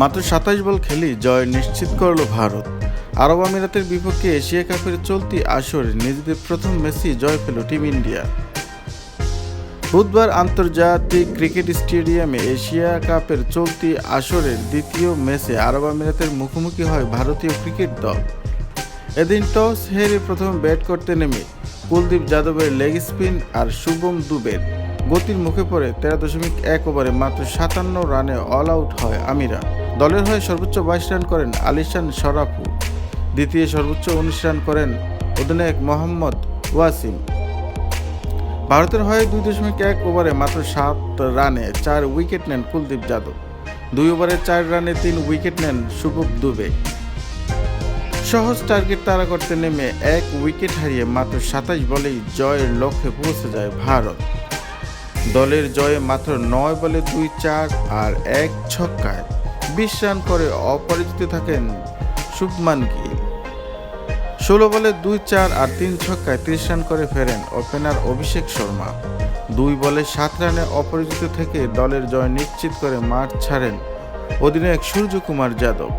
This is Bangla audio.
মাত্র সাতাশ বল খেলি জয় নিশ্চিত করল ভারত। আরব আমিরাতের বিপক্ষে এশিয়া কাপের চলতি আসরে নিজেদের প্রথম ম্যাচে জয় পেল টিম ইন্ডিয়া। বুধবার আন্তর্জাতিক ক্রিকেট স্টেডিয়ামে এশিয়া কাপের চলতি আসরের দ্বিতীয় ম্যাচে আরব আমিরাতের মুখোমুখি হয় ভারতীয় ক্রিকেট দল। এদিন টস হেরে প্রথম ব্যাট করতে নেমে কুলদীপ যাদবের লেগ স্পিন আর শুভম দুবের। গতির মুখে পড়ে তেরো দশমিক এক ওভারে মাত্র সাতান্ন রানে অল আউট হয় আমিরা। দলের হয়ে সর্বোচ্চ বাইশ রান করেন আলিশান শরাফু। দ্বিতীয় সর্বোচ্চ উনিশ রান করেন অধিনায়ক মোহাম্মদ ওয়াসিম। ভারতের হয়ে দুই দশমিক এক ওভারে মাত্র সাত রানে চার উইকেট নেন কুলদীপ যাদব। দুই ওভারে চার রানে তিন উইকেট নেন শুভম দুবে। সহজ টার্গেট তাড়া করতে নেমে এক উইকেট হারিয়ে মাত্র সাতাশ বলেই জয়ের লক্ষ্যে পৌঁছে যায় ভারত। দলের জয়ে মাত্র নয় বলে দুই চার আর এক ছক্কায় বিশ রান করে অপরাজিত থাকেন শুভমান গিল। ষোলো বলে দুই চার আর তিন ছক্কায় ত্রিশ রান করে ফেরেন ওপেনার অভিষেক শর্মা। দুই বলে সাত রানে অপরাজিত থেকে দলের জয় নিশ্চিত করে মাঠ ছাড়েন অধিনায়ক সূর্যকুমার যাদব।